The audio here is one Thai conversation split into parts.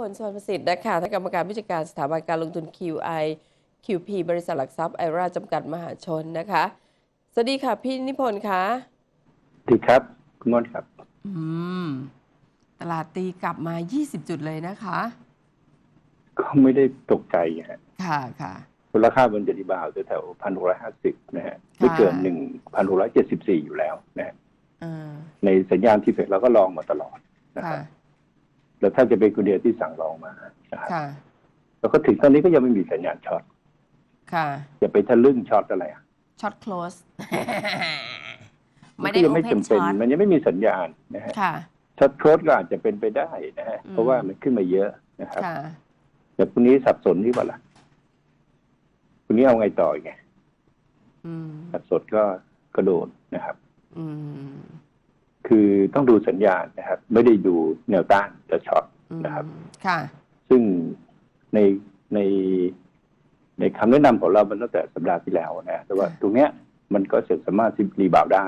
พลสวรรณประสิทธิ์นะคะท่านกรรมการผู้จัดการสถาบันการลงทุน QI QP บริษัทหลักทรัพย์ไอราจำกัดมหาชนนะคะ สวัสดีค่ะ พี่นิพนธ์คะดีครับ คุณมอนครับ อืม ตลาดตีกลับมา 20 จุดเลยนะคะ ก็ไม่ได้ตกใจฮะค่ะค่ะมูลค่าบนเดลิบาวแถวพันหกร้อยห้าสิบนะฮะไม่เกินหนึ่งพันหกร้อยเจ็ดสิบสี่อยู่แล้วนะฮะอ่าในสัญญาณที่เฟกเราก็ลองมาตลอดนะคค่ะรับ แล้วถ้าจะเป็นคนเดียวที่สั่งลองมานะครับค่ะแล้วก็ถึงตอนนี้ก็ยังไม่มีสัญญาณช็อตค่ะจะไปทะลึ่งช็อตอะไรอะช็อต close นไม่ได้ก็ยังไม่ open จำเป็น short มันยังไม่มีสัญญาณนะฮะค่ะช็อตโคสก็อาจจะเป็นไปได้นะฮะอืมเพราะว่ามันขึ้นมาเยอะนะครับค่ะแต่พรุ่งนี้สับสนที่ว่าล่ะพรุ่งนี้เอาไงต่ออีกไงอืมสับสนก็กระโดดนะครับ อืม คือต้องดูสัญญาณนะครับ ไม่ได้ดูแนวต้านจะช็อตอืมนะครับ ค่ะ ซึ่งในในในคำแนะนำของเรามันตั้งแต่สัปดาห์ที่แล้วนะแต่ว่าตรงเนี้ยมันก็สามารถที่รีบาวด์ได้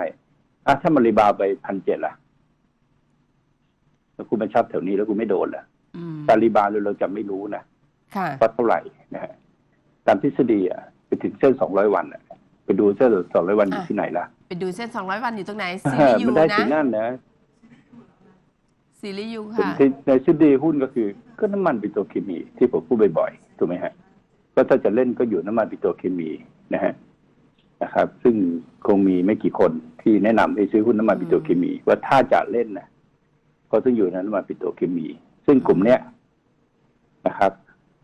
อะถ้ามันรีบาวด์ไปพันเจ็ดล่ะ แล้วคุณมาช็อตแถวนี้แล้วคุณไม่โดนล่ะอืมการรีบาวด์เราจะไม่รู้นะค่ะว่าเท่าไหร่นะฮะตามทฤษฎีอะไปถึงเส้นสองร้อยวันอะ ไปดูเส้นสองร้อยวันอยู่อะที่ไหนล่ะ ไปดูเส้น200วันอยู่ตรงไหนซีอ่ารียูมันได้นะถึงนั่นนะซีรียูเป็นค่ะที่ในทฤษฎีหุ้นก็คือ ก็น้ำมันปิโตรเคมีที่ผมพูดบ่อยๆถูกไหมฮะก็ถ้าจะเล่นก็อยู่น้ำมันปิโตรเคมีนะฮะนะครับ ซึ่งคงมีไม่กี่คนที่แนะนำให้ซื้อหุ้นน้ำมันปิโตรเคมี ว่าถ้าจะเล่นนะก็ต้องอยู่ในน้ำมันปิโตรเคมี ซึ่งกลุ่มเนี้ยนะครับ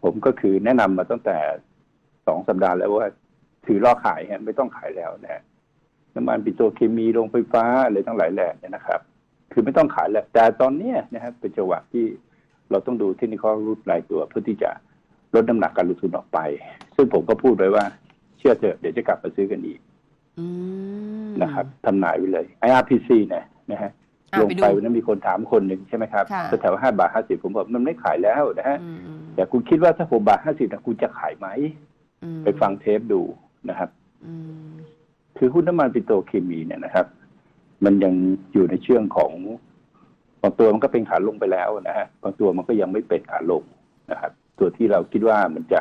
ผมก็คือแนะนำมาตั้งแต่สองสัปดาห์แล้วว่า ถือล่อขายฮะไม่ต้องขายแล้วนะฮะ น้ำมันปิโตรเคมีโรงไฟฟ้าอะไรทั้งหลายแหล่เนี่ยนะครับ คือไม่ต้องขายแล้วแต่ตอนเนี้ยนะครับเป็นจังหวะที่เราต้องดูเทคนิคอลรูปรายตัวเพื่อที่จะลดน้ำหนักการลงทุนออกไป ซึ่งผมก็พูดไว้ว่า เชื่อเถอะเดี๋ยวจะกลับมาซื้อกันอีกอืมนะครับทำนายไว้เลย IRPC เนี่ยนะฮะอะลงไปดูไปวันนั้นมีคนถามคนหนึ่งใช่ไหมครับค่ะแถวห้าบาทห้าสิบผมบอกมันไม่ขายแล้วนะฮะอืมอืมแต่คุณคิดว่าถ้าหกบาทห้าสิบคุณจะขายไหมอืมไปฟังเทปดูนะครับอืม คือหุ้นน้ำมันปิโตรเคมีเนี่ยนะครับ มันยังอยู่ในเชื่องของบางตัวมันก็เป็นขาลงไปแล้วนะฮะบางตัวมันก็ยังไม่เป็นขาลงนะครับ ตัวที่เราคิดว่ามันจะ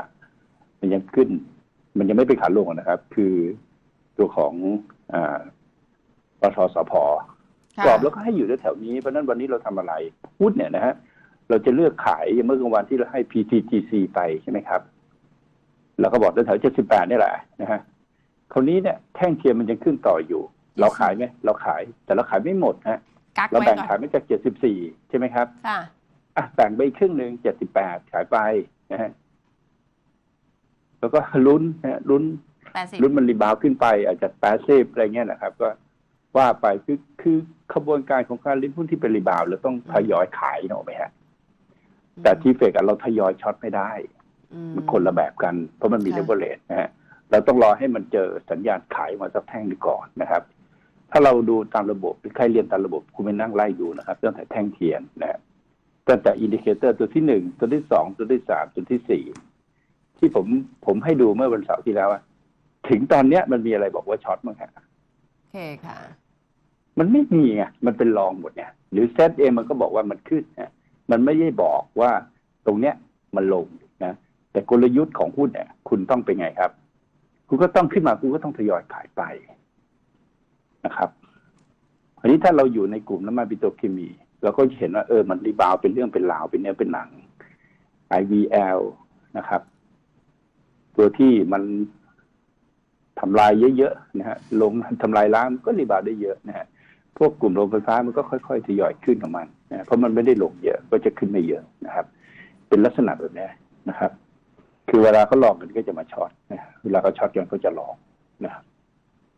มันยังขึ้น มันยังไม่เป็นขาลงนะครับ คือตัวของอ่าปทสพค่ะกรอบแล้วก็ให้อยู่แถวๆนี้เพราะฉะนั้นวันนี้เราทำอะไรหุ้นเนี่ยนะฮะเราจะเลือกขายอย่างเมื่อกลางวันที่เราให้ PTGC ไปใช่ไหมครับเราก็บอกแถวๆ78นี่แหละนะฮะ คราวนี้เนี่ยแท่งเทียมมันยังขึ้นต่ออยู่ เราขายไหมเราขายแต่เราขายไม่หมดฮะกักเราไว้แบ่งก่อนขายมาจาก74ใช่ไหมครับค่ะอะแบ่งไปอีกครึ่งหนึ่ง78ขายไปนะฮะแล้วก็ลุ้นนะฮะลุ้นแปดสิบลุ้นมันรีบาวด์ขึ้นไป อาจจะแปดสิบอะไรเงี้ยนะครับ ก็ว่าไปคือคือขบวนการของการลิ้นหุ้นที่เป็นรีบาวด์เราต้องทยอยขายเนอะไหมฮะแต่ที่เฟกอะเราทยอยช็อตไม่ได้อืมมันคนละแบบกัน เพราะมันมีค่ะเลเวลเลตนะฮะ เราต้องรอให้มันเจอสัญญาณขายมาสักแท่งหนึงก่อนนะครับ ถ้าเราดูตามระบบหรือใครเรียนตามระบบคุณไปนั่งไล่ดูนะครับตั้งแต่แท่งเทียนนะฮะตั้งแต่อินดิเคเตอร์ตัวที่หนึ่งตัวที่สองตัวที่สามตัวที่สี่ที่ผมผมให้ดูเมื่อวันเสาร์ที่แล้วอะถึงตอนเนี้ยมันมีอะไรบอกว่าช็อตมั้งฮะโอเคค่ะ มันไม่มีไงมันเป็นรองหมดเนี่ย หรือเซตเองมันก็บอกว่ามันขึ้นนะมันไม่ได้บอกว่าตรงเนี้ยมันลงนะแต่กลยุทธ์ของหุ้นเนี่ย คุณต้องเป็นไงครับ คุณก็ต้องขึ้นมาคุณก็ต้องทยอยขายไปนะครับอันนี้ถ้าเราอยู่ในกลุ่มน้ำมันปิโตรเคมีเราก็จะเห็นว่าเออมันรีบาวเป็นเรื่องเป็นราวเป็นเนื้อเป็นหนัง IVL นะครับ ตัวที่มันทำลายเยอะๆนะฮะลงทำลายล้างก็รีบาวได้เยอะนะฮะพวกกลุ่มโรงไฟฟ้ามันก็ค่อยๆทยอยขึ้นของมันนะเพราะมันไม่ได้ลงเยอะก็จะขึ้นไม่เยอะนะครับ เป็นลักษณะแบบนี้นะครับ คือเวลาเขาลองกันก็จะมาช็อตนะเวลาเขาช็อตกันก็จะลองนะครับ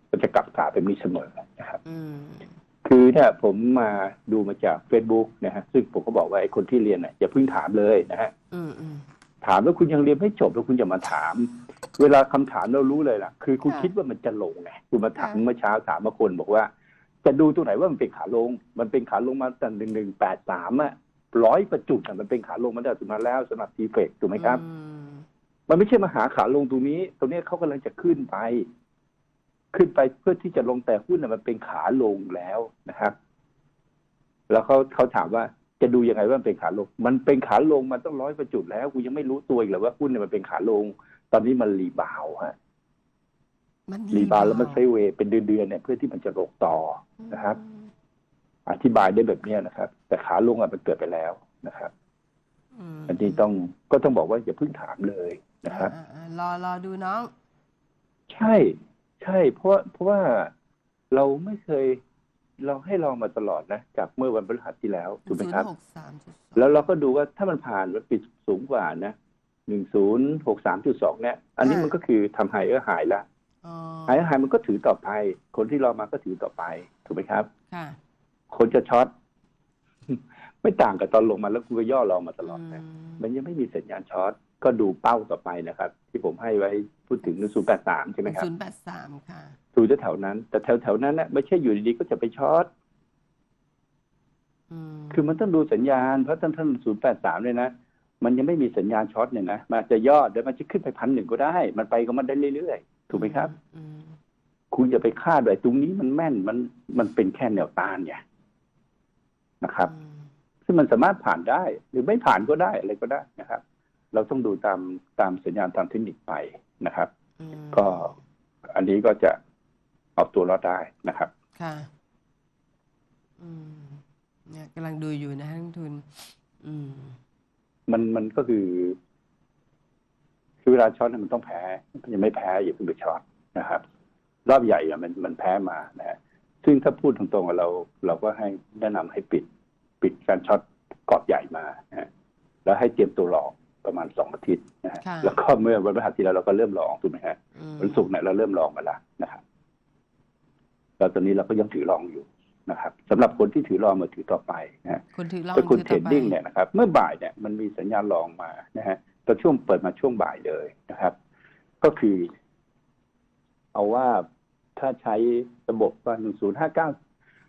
ก็จะกลับขาเป็นนี้เสมอนะครับอืมคือเนี่ยผมมาดูมาจาก Facebook นะฮะซึ่งผมก็บอกว่าไอ้คนที่เรียนน่ะอย่าเพิ่งถามเลยนะฮะอืมอืมถามแล้วคุณยังเรียนไม่จบแล้วคุณจะมาถาม เวลาคำถามเรารู้เลยล่ะ คือคุณค่ะคิดว่ามันจะลงไงคุณมาถามค่ะเมื่อเช้าถามมาคนบอกว่า จะดูตรงไหนว่ามันเป็นขาลง มันเป็นขาลงมาตั้งหนึ่งหนึ่งแปดสามอะร้อยประจุดอะมันเป็นขาลงมาตั้งแต่มาแล้วสำหรับทีเฟกถูกไหมครับอื มมันไม่ใช่มาหาขาลงตรงนี้ ตรงนี้เขากำลังจะขึ้นไป ขึ้นไปเพื่อที่จะลงแต่หุ้นน่ะมันเป็นขาลงแล้วนะครับ แล้วเขาเขาถามว่าจะดูยังไงว่ามันเป็นขาลง มันเป็นขาลงมันต้องร้อยประจุดแล้วกูยังไม่รู้ตัวอีกเหรอว่าหุ้นเนี่ยมันเป็นขาลง ตอนนี้มันรีบาวด์ฮะมันรีบาวด์แล้วมันไซด์เวย์เป็นเดือนๆเนี่ย เพื่อที่มันจะลงต่อนะครับอืมอธิบายได้แบบเนี้ยนะครับ แต่ขาลงอะมันเกิดไปแล้วนะครับมอันนี้ต้องก็ต้องบอกว่าอย่าเพิ่งถามเลย นะครับอ่าอ่ารอรอดูน้อง ใช่ ใช่ เพราะเพราะว่าเราไม่เคยเราให้ลองมาตลอดนะ จากเมื่อวันพฤหัสที่แล้วถูกไหมครับ แล้วเราก็ดูว่าถ้ามันผ่านมันปิดสูงกว่านะหนึ่งศูนย์หกสามจุดสองเนี่ย อันนี้มันก็คือทำไฮเออร์หายละอ๋อไฮเออร์หายมันก็ถือต่อไป คนที่รอมาก็ถือต่อไป ถูกไหมครับค่ะคนจะช็อตไม่ต่างกับตอนลงมาแล้วคุณก็ย่อรองมาตลอดนะมันยังไม่มีสัญญาณช็อต ก็ดูเป้าต่อไปนะครับ ที่ผมให้ไว้พูดถึงศูนย์แปดสามใช่ไหมครับศูนย์แปดสามค่ะดูแถวๆนั้น แต่แถวๆนั้นนะไม่ใช่อยู่ดีๆก็จะไปช็อตอืมคือมันต้องดูสัญญาณเพราะท่านท่านศูนย์แปดสามเนี่ยนะมันยังไม่มีสัญญาณช็อตเนี่ยนะมันอาจจะยอดเดี๋ยวมันจะขึ้นไปพันหนึ่งก็ได้ มันไปก็มันได้เรื่อยๆ ถูกไหมครับอืมคุณอย่าไปคาดไว้ตรงนี้มันแม่นมันมันเป็นแค่แนวต้านไงนะครับอืมซึ่งมันสามารถผ่านได้ หรือไม่ผ่านก็ได้อะไรก็ได้นะครับ เราต้องดูตามตามสัญญาณตามเทคนิคไปนะครับอืมก็อันนี้ก็จะเอาตัวรอดได้นะครับ ค่ะ อืมเนี่ยกำลังดูอยู่นะนักลงทุน อืม มันมันก็คือ คือเวลาช็อตเนี่ยมันต้องแพ้มันยังไม่แพ้อย่าเพิ่งไปช็อตนะครับ รอบใหญ่อะมันมันแพ้มานะฮะซึ่งถ้าพูดตรงๆกับเรา เราก็ให้แนะนำให้ปิด ปิดการช็อตกรอบใหญ่มานะฮะแล้วให้เตรียมตัวรอง ประมาณสองอาทิตย์นะฮะค่ะแล้วก็เมื่อวันพฤหัสที่แล้วเราก็เริ่มลองถูกไหมฮะอืมวันศุกร์เนี่ยเราเริ่มลองมาแล้วนะครับแล้วตอนนี้เราก็ยังถือลองอยู่นะครับสำหรับคนที่ถือลองมาถือต่อไปนะฮะคนถือลองแต่คุณถือเทรต่อดไปดิ้งเนี่ยนะครับ เมื่อบ่ายเนี่ยมันมีสัญญาณลองมานะฮะตอนช่วงเปิดมาช่วงบ่ายเลยนะครับ ก็คือ เอาว่าถ้าใช้ระบบว่าหนึ่งศูนย์ห้าเก้า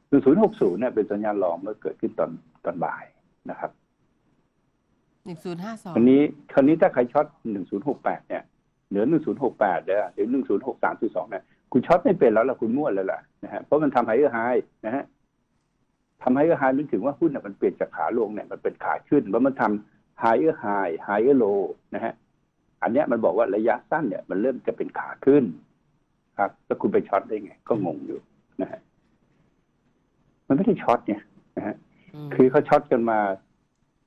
หนึ่งศูนย์หกศูนย์เนี่ยเป็นสัญญาณลองเมื่อเกิดขึ้นตอนตอนบ่ายนะครับ หนึ่งศูนย์ห้าสองคราวนี้คราวนี้ถ้าใครช็อตหนึ่งศูนย์หกแปดเนี่ยเหนือหนึ่งศูนย์หกแปดเนี่ยหรือหนึ่งศูนย์หกสามจุดสองเนี่ยคุณช็อตไม่เป็นแล้วล่ะคุณมั่วแล้วล่ะนะฮะเพราะมันทำไฮเออร์ไฮนะฮะทำไฮเออร์ไฮนึกถึงว่าหุ้นน่ะมันเปลี่ยนจากขาลงเนี่ยมันเป็นขาขึ้นแล้วมันทำไฮเออร์ไฮไฮเออร์โลนะฮะอันเนี้ยมันบอกว่าระยะสั้นเนี่ยมันเริ่มจะเป็นขาขึ้น ครับ แล้วคุณไปช็อตได้ไง ก็งงอยู่นะฮะมันไม่ได้ช็อตเนี่ยนะฮะมคือเขาช็อตกันมา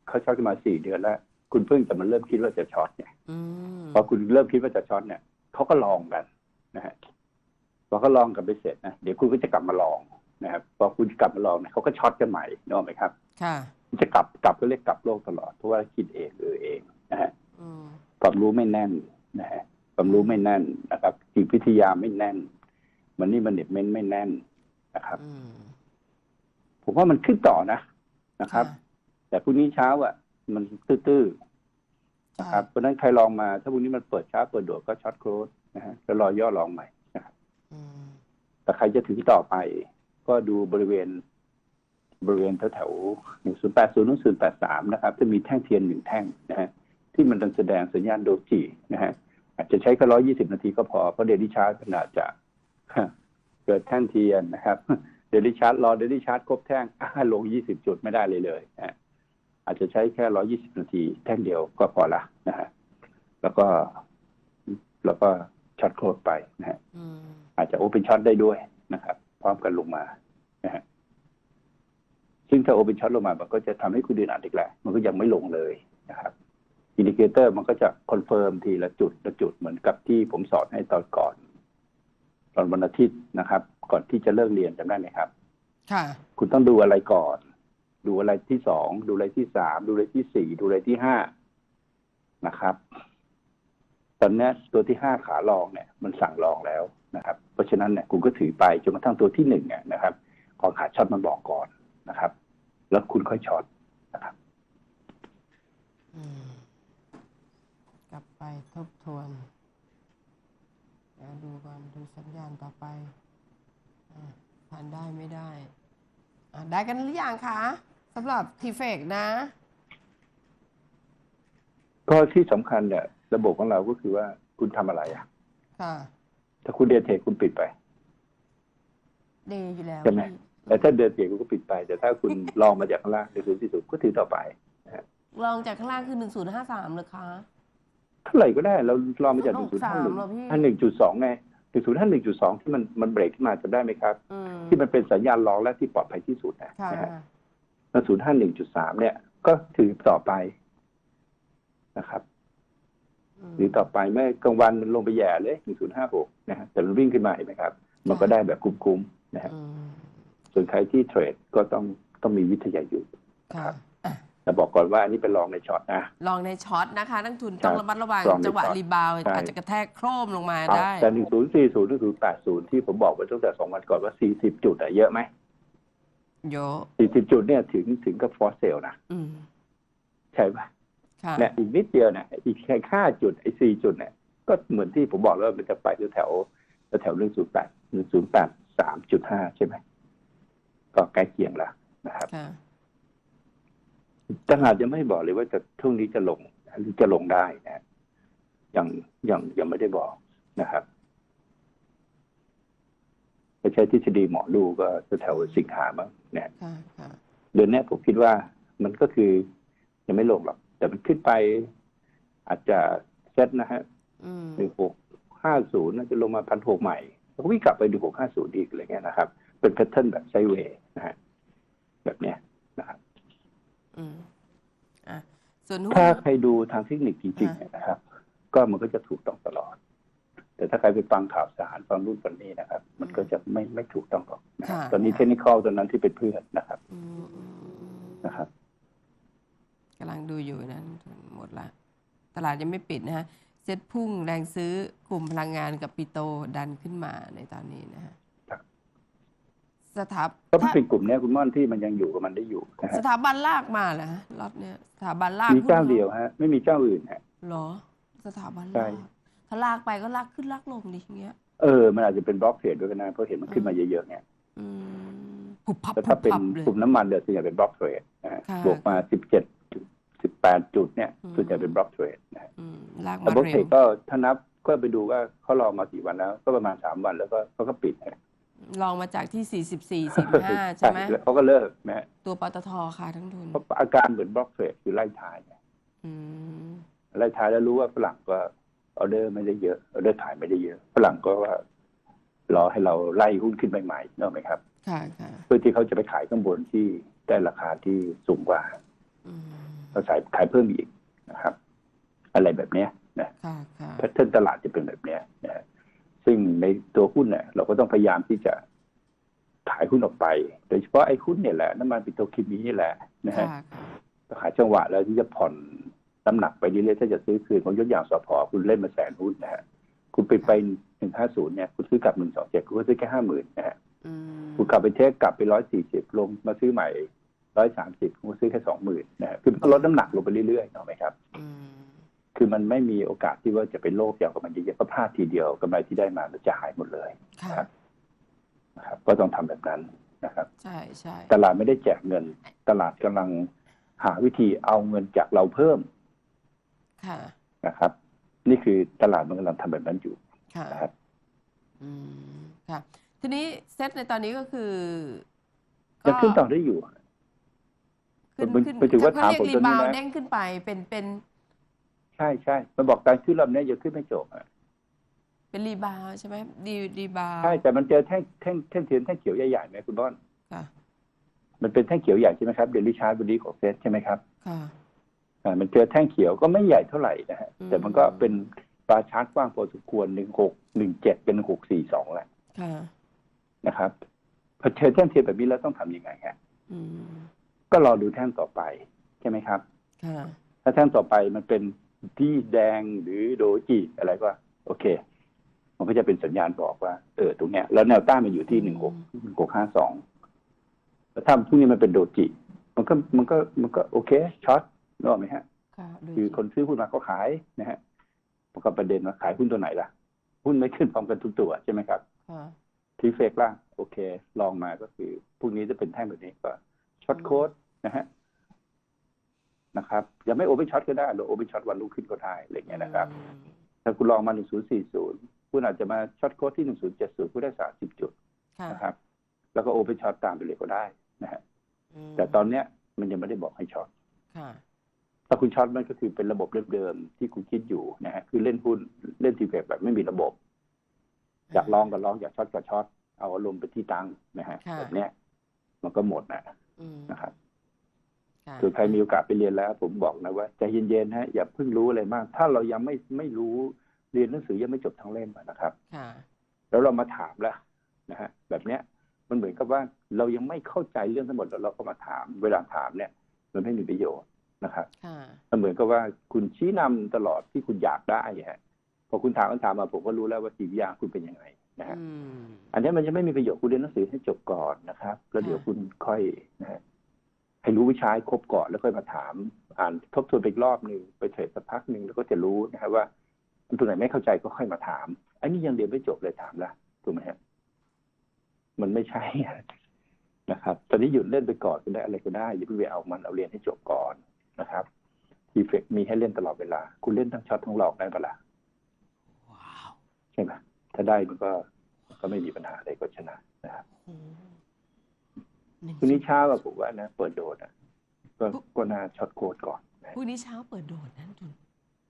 เขาช็อตกันมาสี่เดือนแล้ว คุณเพิ่งจะมาเริ่มคิดว่าจะช็อตเนี่ยอืมพอคุณเริ่มคิดว่าจะช็อตเนี่ยเขาก็ลองกันนะฮะพอเขาลองกันไปเสร็จนะเดี๋ยวคุณก็จะกลับมาลองนะครับพอคุณกลับมาลองเนี่ยเขาก็ช็อตกันใหม่นึกออกไหมครับ ค่ะ จะกลับกลับก็เรียกกลับโลกตลอดเพราะว่าคิดเองเออเองนะฮะอืมความรู้ไม่แน่นนะฮะความรู้ไม่แน่นนะครับจิตวิทยาไม่แน่น มันนี่มันเน็ตเมนไม่แน่นนะครับอืมผมว่ามันขึ้นต่อนะนะครับ แต่พรุ่งนี้เช้าอะ มันตื้อๆนะครับเพราะฉะนั้นใครลองมา ถ้าพรุ่งนี้มันเปิดช้าเปิดโดดก็ช็อตโครสนะฮะแล้วรอย่อลองใหม่นะครับอืมแต่ใครจะถือต่อไป ก็ดูบริเวณ บริเวณแถวๆหนึ่งศูนย์แปดศูนย์ศูนย์แปดสามนะครับจะมีแท่งเทียนหนึ่งแท่งนะฮะที่มันแสดงสัญญาณโดจินะฮะอาจจะใช้แค่ร้อยี่สิบนาทีก็พอ เพราะเดลิชาร์จขนาดจะเกิดแท่งเทียนนะครับ เดลิชาร์จรอเดลิชาร์จครบแท่งอ่าลงยี่สิบจุดไม่ได้เลยเลยนะฮะ อาจจะใช้แค่ร้อยี่สิบนาทีแท่งเดียวก็พอละนะฮะแล้วก็แล้วก็ช็อตโครดไปนะฮะอืมอาจจะโอเปนช็อตได้ด้วยนะครับ พร้อมกันลงมานะฮะซึ่งถ้าโอเปนช็อตลงมา มันก็จะทำให้คุณดืนอัดอีกแหละมันก็ยังไม่ลงเลยนะครับอินดิเคเตอร์มันก็จะคอนเฟิร์มทีละจุดละจุดเหมือนกับที่ผมสอนให้ตอนก่อน ตอนวันอาทิตย์นะครับ ก่อนที่จะเลิกเรียนจำได้ไหมครับ ค่ะ คุณต้องดูอะไรก่อน ดูอะไรที่สองดูอะไรที่สามดูอะไรที่สี่ดูอะไรที่ห้านะครับ ตอนนี้ตัวที่ห้าขาลองเนี่ย มันสั่งลองแล้วนะครับ เพราะฉะนั้นเนี่ยคุณก็ถือไปจนกระทั่งตัวที่หนึ่งเนี่ยนะครับก่อขาช็อตมันบอกก่อนนะครับ แล้วคุณค่อยช็อตนะครับกลับไปทบทวนเดี๋ยวดูก่อนดูสัญญาณต่อไปอผ่านได้ไม่ได้ได้กันหรือยังคะ สำหรับทีเฟกนะ ก็ที่สำคัญเนี่ยระบบของเราก็คือว่าคุณทำอะไรอะ ค่ะ ถ้าคุณเดทเทคคุณปิดไปดีอยู่แล้วใช่ไหม พี่แต่ถ้าเดินเสียงคุณก็ปิดไป แต่ถ้าคุณ ลองมาจากข้างล่างในศูนย์สี่ศูนย์ก็ถือต่อไปลองจากข้างล่างคือหนึ่งศูนย์ห้าสามเลยคะ เท่าไหร่ก็ได้เราลองมาจากหหนึ่กงศูนย์สาห้ามหนึ่งเหรอพี่ห้าหนึ่งจุดสองไงหนึ่งศูนย์ห้าหนึ่งจุดสองที่มันมันเบรกขึ้นมาจำได้ไหมครับ อืมที่มันเป็นสัญญาณรองและที่ปลอดภัยที่สุดนะค่ะ นะฮะแล้ว ศูนย์ห้าหนึ่งจุดสามเนี่ย ก็ถือต่อไปนะครับหรือต่อไปเมื่อกลางวันมันลงไปแย่เลยหนึ่งศูนย์ห้าหกนะฮะแต่มันวิ่งขึ้นมาเห็นไหมครับ มันก็ได้แบบคุ้มๆนะฮะอืมส่วนใครที่เทรดก็ต้องต้องมีวิทยายุทธ์ค่ะอะแต่บอกก่อนว่าอันนี้เป็นลองในช็อตนะ ลองในช็อตนะคะ นักทุนครับต้องระมัดระวังลองในจังหวะช็อตรีบาวด์ใช่อาจจะกระแทกโครมลงมาครับได้ แต่หนึ่งศูนย์สี่ศูนย์หรือศูนย์แปดศูนย์ที่ผมบอกไปตั้งแต่สองวันก่อนว่าสี่สิบจุดอะเยอะไหม เยอะสี่สิบจุดเนี่ยถึงถึงกับฟอสเซลนะอืมใช่ปะค่ะเนี่ยอีกนิดเดียวเนี่ยอีกแค่ห้าจุดไอ้สี่จุดเนี่ยก็เหมือนที่ผมบอกแล้ววามันจะไปแถวๆแถวหนึ่งศูนย์แปดหนึ่งศูนย์แปดสามจุดห้าใช่ไหมก็ใกล้เคียงแล้วนะครับค่ะตลาดยังไม่บอกเลยว่าจะช่วงนี้จะลงหรือจะลงได้นะยังยังยังไม่ได้บอกนะครับ ถ้าใช้ทฤษฎีหมอดูก็จะแถวสิงหาบ้างเนี่ยค่ะค่ะเดือนเนี้ยผมคิดว่ามันก็คือยังไม่ลงหรอก แต่มันขึ้นไป อาจจะเซตนะฮะอืมหนึ่งหกห้าศูนย์น่าจะลงมาพันหกใหม่แล้วก็วิ่งกลับไปหนึ่งหกห้าศูนย์อีกอะไรเงี้ยนะครับ เป็นแพทเทิร์นแบบไซด์เวย์นะฮะแบบเนี้ยนะครับอืมอะส่วนหุ้นถ้าใครดูทางเทคนิคจริงๆเนี่ยนะครับ ก็มันก็จะถูกต้องตลอด แต่ถ้าใครไปฟังข่าวสารฟังรุ่นฟังนี้นะครับ มันก็จะไม่ไม่ถูกต้องหรอกนะครับค่ะตอนนี้เทคนิคตอนนั้นที่เป็นเพื่อนนะครับอืมอืมอืมนะครับกำลังดูอยู่นะหมดละตลาดยังไม่ปิดนะฮะเซ็ตพุ่งแรงซื้อกลุ่มพลังงานกับปิโตดันขึ้นมาในตอนนี้นะฮะครับสถาก็มันถ้าเป็นกลุ่มเนี้ยคุณม่อนที่มันยังอยู่กับมันได้อยู่นะสฮะถาบันลากมาเหรอฮะล็อตเนี้ยสถาบันลากมีเจ้าหุ้นเดียวฮะ ไม่มีเจ้าอื่นฮะเหรอ สถาบันใช่ลาก ถ้าลากไปก็ลากขึ้นลากลงดิอย่างเงี้ย เออ มันอาจจะเป็นบล็อกเทรดด้วยกันนะเพราะเห็นมันขึ้นมาเยอะๆเนี่ยอืมผุบพับแล้วผุถ้าบเป็นพับเลยกลุ่มน้ำมันเดี๋ยวส่วนใหญ่เป็นบล็อกเทรดนะฮะค่ะบวกมาสิบเจ็ดสิบแปดจุดเนี่ยอืมส่วนใหญ่เป็นบล็อกเทรดนะฮะอืมลากแต่มาบล็อกเร็เทรวดก็ถ้านับก็ไปดูว่าเขารอมากี่วันแล้ว ก็ประมาณสามวันแล้วก็เขาก็ปิดนะลองมาจากที่44 45ใช่ไหมแล้วเขาก็เลิกนะฮะตัวปตทค่ะทั้งทุนเพราะอาการเหมือนบล็อกเทรดคือไล่ทายเนี่ยอืม ไล่ทายแล้วรู้ว่าฝรั่งก็ ออเดอร์ไม่ได้เยอะออเดอร์ขายไม่ได้เยอะฝรั่งก็ว่ารอให้เราไล่หุ้นขึ้นใหม่ๆนึกออกไหมครับค่ะค่ะเพื่อที่เขาจะไปขายข้างบนที่ได้ราคาที่สูงกว่าอืมเราขายขายเพิ่มอีกนะครับ อะไรแบบเนี้ยนะค่ะค่ะแพทเทิร์นตลาดจะเป็นแบบเนี้ยนะฮะซึ่งในตัวหุ้นเนี่ยเราก็ต้องพยายามที่จะขายหุ้นออกไป โดยเฉพาะไอ้หุ้นเนี่ยแหละน้ำมันปิโตรเคมีนี่แหละนะฮะค่ะค่ะก็ขายจังหวะแล้วที่จะผ่อน น้ำหนักไปเรื่อยๆถ้าจะซื้อคืนผมยกอย่างสพคุณเล่นมาแสนหุ้นนะฮะคุณไปไปหนึ่งห้าศูนย์เนี่ยคุณซื้อกลับหนึ่งสองเจ็ดคุณก็ซื้อแค่ห้าหมื่นนะฮะอืมคุณกลับไปเทคกลับไปร้อยสี่สิบลงมาซื้อใหม่ร้อยสามสิบคุณก็ซื้อแค่สองหมื่นนะฮะคือมันก็ลดน้ำหนักลงไปเรื่อยๆเนาะไหมครับอืมคือมันไม่มีโอกาสที่ว่าจะไปโลภอยากกับมันเยอะๆก็พลาดทีเดียวกำไรที่ได้มามันจะหายหมดเลยค่ะครับนะครับ ก็ต้องทำแบบนั้นนะครับ ใช่ใช่ตลาดไม่ได้แจกเงิน ตลาดกำลังหาวิธีเอาเงินจากเราเพิ่มค่ะ นะครับ นี่คือตลาดมันกำลังทำแบบนั้นอยู่ค่ะนะครับอืมค่ะ ทีนี้เซตในตอนนี้ก็คือยังขึ้นต่อได้อยู่ขึ้นมันขึ้นมันถือว่าเขเรียถามกผมรีตรงนี้บาวนะเด้งขึ้นไปเป็นเป็น ใช่ใช่มันบอกการขึ้นลำเนี้ยยังขึ้นไม่จบอะเป็นรีบาวใช่ไหมดีรีบาวใช่แต่มันเจอแท่งแท่งแท่งเทียนแท่งเขียวใหญ่ๆไหมคุณบอนค่ะมันเป็นแท่งเขียวใหญ่ใช่ไหมครับเดลิชาร์ดบดีของเซตใช่ไหมครับค่ะอ่า มันเจอแท่งเขียวก็ไม่ใหญ่เท่าไหร่นะฮะอืมแต่มันก็เป็นปลาชาร์จกว้างพอสมควรหนึ่งหกหนึ่งเจ็ดเป็นหกสี่สองแหละค่ะนะครับพอเจอแท่งเทียนแบบนี้แล้วต้องทำยังไงฮะอืมก็รอดูแท่งต่อไปใช่ไหมครับค่ะถ้าแท่งต่อไปมันเป็นที่แดงหรือโดจิอะไรก็ โอเค มันก็จะเป็นสัญญาณบอกว่าเออตรงเนี้ย แล้วแนวต้านมันอยู่ที่หนึ่งหกหนึ่งหกห้าสองแล้วถ้าพรุ่งนี้มันเป็นโดจิ มันก็มันก็มันก็โอเคช็อต นึกออกไหมฮะค่ะดูคือสิคนซื้อหุ้นมาก็ขายนะฮะประกอบประเด็นว่าขายหุ้นตัวไหนล่ะ หุ้นไม่ขึ้นพร้อมกันทุกตัวใช่ไหมครับค่ะทีเฟกล่างโอเค ลองมาก็คือพรุ่งนี้จะเป็นแท่งแบบนี้ก็ช็อตโค้ดนะฮะนะครับยังไม่โอเปนช็อตก็ได้หรือโอเปนช็อตวันรุ่งขึ้นก็ได้อะไรอย่างเงี้ยนะครับอืมถ้าคุณลองมา 1040 คุณอาจจะมาช็อตโค้ดที่ 1070คุณได้ 30 จุดค่ะนะครับ แล้วก็โอเปนช็อตตามไปเลยก็ได้นะฮะมแต่ตอนเนี้ยมันยังไม่ได้บอกให้ช็อตค่ะ ถ้าคุณช็อตมันก็คือเป็นระบบเดิมๆที่คุณคิดอยู่นะฮะคือเล่นหุ้นเล่นทีเฟกแบบไม่มีระบบอยากลองก็ลองอยากช็อตก็ช็อตเอาอารมณ์ไปที่ตังค์นะฮะค่ะแบบเนี้ยมันก็หมดนะอืมนะครับค่ะคือใครมีโอกาสไปเรียนแล้ว ผมบอกนะว่าใจเย็นๆฮะอย่าเพิ่งรู้อะไรมาก ถ้าเรายังไม่ไม่รู้เรียนหนังสือยังไม่จบทั้งเล่มอะนะครับค่ะแล้วเรามาถามแล้วนะฮะแบบเนี้ย มันเหมือนกับว่าเรายังไม่เข้าใจเรื่องทั้งหมดแล้วเราก็มาถาม เวลาถามเนี่ย มันไม่มีประโยชน์ นะครับค่ะมันเหมือนกับว่าคุณชี้นำตลอดที่คุณอยากได้ฮะพอคุณถามคำถามมาผมก็รู้แล้วว่าจิตวิทยาคุณเป็นยังไงนะฮะอืมอันนี้มันจะไม่มีประโยชน์คุณเรียนหนังสือให้จบก่อนนะครับ แล้วเดี๋ยวค่ะคุณค่อยนะฮะให้รู้วิชาให้ครบก่อนแล้วค่อยมาถาม อ่านทบทวนไปอีกรอบหนึ่งไปเทรดสักพักหนึ่งแล้วก็จะรู้นะครับว่าตัวไหนไม่เข้าใจก็ค่อยมาถามอันนี้ยังเรียนไม่จบเลยถามละถูกไหมฮะมันไม่ใช่นะครับ ตอนนี้หยุดเล่นไปก่อนก็ได้อะไรก็ได้อย่าเพิ่งไปเอามันเอาเรียนให้จบก่อน นะครับทีเฟกมีให้เล่นตลอดเวลา คุณเล่นทั้งช็อตทั้งหลอกได้ปะล่ะว้าวใช่ไหมถ้าได้มันก็ก็ไม่มีปัญหาอะไรก็ชนะนะครับโอ้หนึ่งพรุ่งนี้ศูย์เช้าอะผมว่านะ เปิดโดดอะก็ปุ๊บก็น่าช็อตโคดก่อนนะพรุ่งนี้เช้าเปิดโดดนะทุน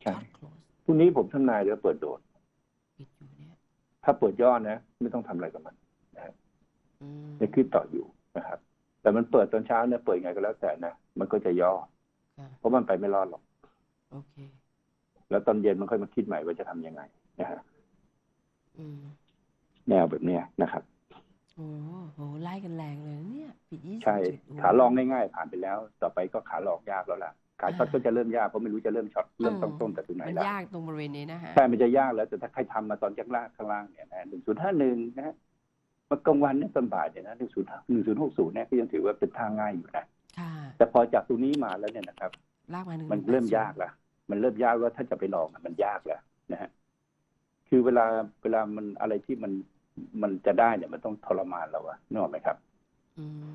ใช่ช็อตโคลสพรุ่งนี้ผมทำนายเลยว่าเปิดโดดปิดอยู่เนี่ยถ้าเปิดย่อนะไม่ต้องทำอะไรกับมันอืมจะขึ้นต่ออยู่นะครับ แต่มันเปิดตอนเช้าเนี่ยเปิดไงก็แล้วแต่นะมันก็จะย่อค่ะ เพราะมันไปไม่รอดหรอกโอเค แล้วตอนเย็นมันค่อยมาคิดใหม่ว่าจะทำยังไงนะฮะอืมแนวแบบเนี้ยนะครับโอ้โหไล่กันแรงเลยนะเนี่ยปิดยี่สิบใช่จุดโขาลองง่ายๆผ่านไปแล้ว ต่อไปก็ขาหลอกยากแล้วล่ะขาช็อตก็จะเริ่มยากเพราะไม่รู้จะเริ่มช็อตเริ่มต้นต้นแต่ตรงไหนมันแล้วยากตรงบริเวณนี้นะฮะใช่มันจะยากแล้วแต่ถ้าใครทำมาตอนข้างล่างข้างล่างเนี่ยนะหนึ่งศูนย์ห้าหนึ่งนะฮะมากลางวันเนี่ยตอนบ่ายเนี่ยนะหนึ่งศูนย์หนึ่งศูนย์หกศูนย์เนี่ยก็ยังถือว่าเป็นทางง่ายอยู่นะค่ะ แต่พอจากตรงนี้มาแล้วเนี่ยนะครับลากมาหนึ่งมันเริ่มยากแล้วมันเริ่มยากว่าถ้าจะไปลองอะมันยากแล้วนะฮะคือเวลาเวลามันอะไรที่มันมันจะได้เนี่ยมันต้องทรมานเราอะนึกออกไหมครับอืม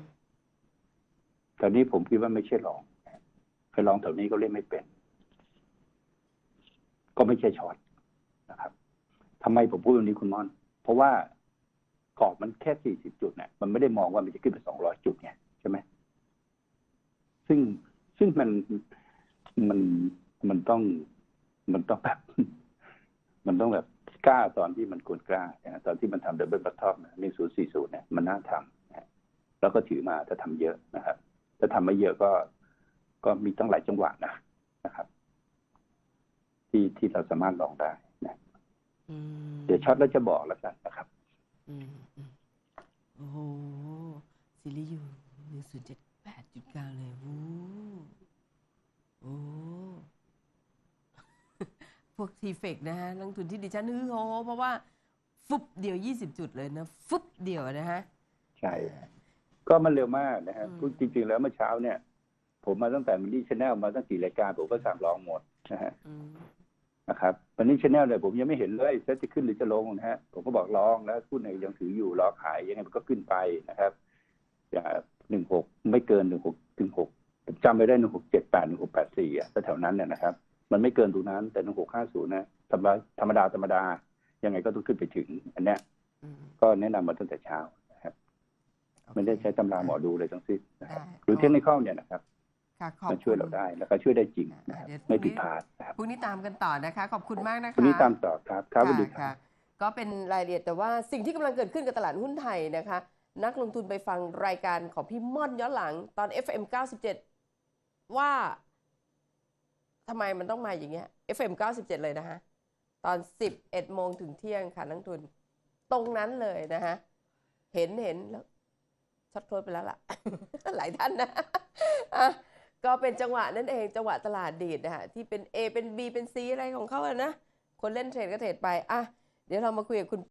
ตอนนี้ผมคิดว่าไม่ใช่ลองเคยลองแถวนี้ก็เล่นไม่เป็น ก็ไม่ใช่ช็อตนะครับทำไมผมพูดตรงนี้คุณม่อน เพราะว่ากรอบมันแค่สี่สิบจุดเนี่ยมันไม่ได้มองว่ามันจะขึ้นไปสองร้อยจุดไงใช่ไหม ซึ่งซึ่งมันมันมันต้องมันต้องแบบ มันต้องแบบกล้าตอนที่มันควรกล้านะตอนที่มันทำดับเบิลบัตทอปหนึ่งศูนย์สี่ศูนย์เนี่ยมันน่าทำนะแล้วก็ถือมาถ้าทำเยอะนะครับ ถ้าทำไม่เยอะก็ก็มีตั้งหลายจังหวะนะนะครับ ที่ที่เราสามารถลองได้นะอืมเดี๋ยวช็อตแล้วจะบอกแล้วกันนะครับอืมอืมโอ้โหซีรีส์อยู่หนึ่งศูนย์เจ็ด แปดจุดเก้าเลยโอ้โอ้พวกทีเฟกนะฮะนักทุนที่ดิฉันฮือโหเพราะว่า ฟุบเดียวยี่สิบจุดเลยนะ ฟุบเดียวนะฮะ ใช่ ก็มันเร็วมากนะฮะอืมพูดจริง ๆ แล้วเมื่อเช้าเนี่ย ผมมาตั้งแต่มันนี่ชแนลมาตั้งกี่รายการผมก็สั่งลองหมดนะฮะอืมนะครับมันนี่ชแนลเนี่ยผมยังไม่เห็นเลยเซ็ตจะขึ้นหรือจะลงนะฮะผมก็บอกลองแล้วหุ้นเนี่ยยังถืออยู่รอขายยังไงมันก็ขึ้นไปนะครับ อย่า หนึ่งหกไม่เกินหนึ่งหกถึงหกผมจำไม่ได้หนึ่งหกเจ็ดแปดหนึ่งหกแปดสี่อะแถวๆนั้นเนี่ยนะครับ มันไม่เกินตรงนั้น แต่หนึ่งหกห้าศูนย์นะธรรมดาธรรมดาธรรมดายังไงก็ต้องขึ้นไปถึง อันเนี้ยอืมก็แนะนำมาตั้งแต่เช้านะครับโอเคไม่ได้ใช้ตำราหมอดูเลยทั้งสิ้นนะครับได้หรือเทคนิคเนี่ยนะครับค่ะขอบมันช่วยเราได้แล้วก็ช่วยได้จริงนะครับเดี๋ยวไม่ผิดพลาดนะครับพรุ่งนี้ตามกันต่อนะคะ ขอบคุณมากนะคะวันนี้ตามต่อครับครับสวัสดีคค่ะรับก็เป็นรายละเอียดแต่ว่าสิ่งที่กำลังเกิดขึ้นกับตลาดหุ้นไทยนะคะ นักลงทุนไปฟังรายการของพี่ม่อนย้อนหลังตอน FM 97 ว่าทำไมมันต้องมาอย่างเงี้ย FM 97 เลยนะคะตอน 11โมงถึงเที่ยงค่ะนักลงทุน ตรงนั้นเลยนะคะเห็นเห็นแล้วช็อตโคตไปแล้วล่ะ หลายท่านนะอะก็เป็นจังหวะนั่นเองจังหวะตลาดดีดนะคะที่เป็น A เป็น B เป็น C อะไรของเขาอะนะ คนเล่นเทรดก็เทรดไป อะ เดี๋ยวเรามาคุยกับคุณ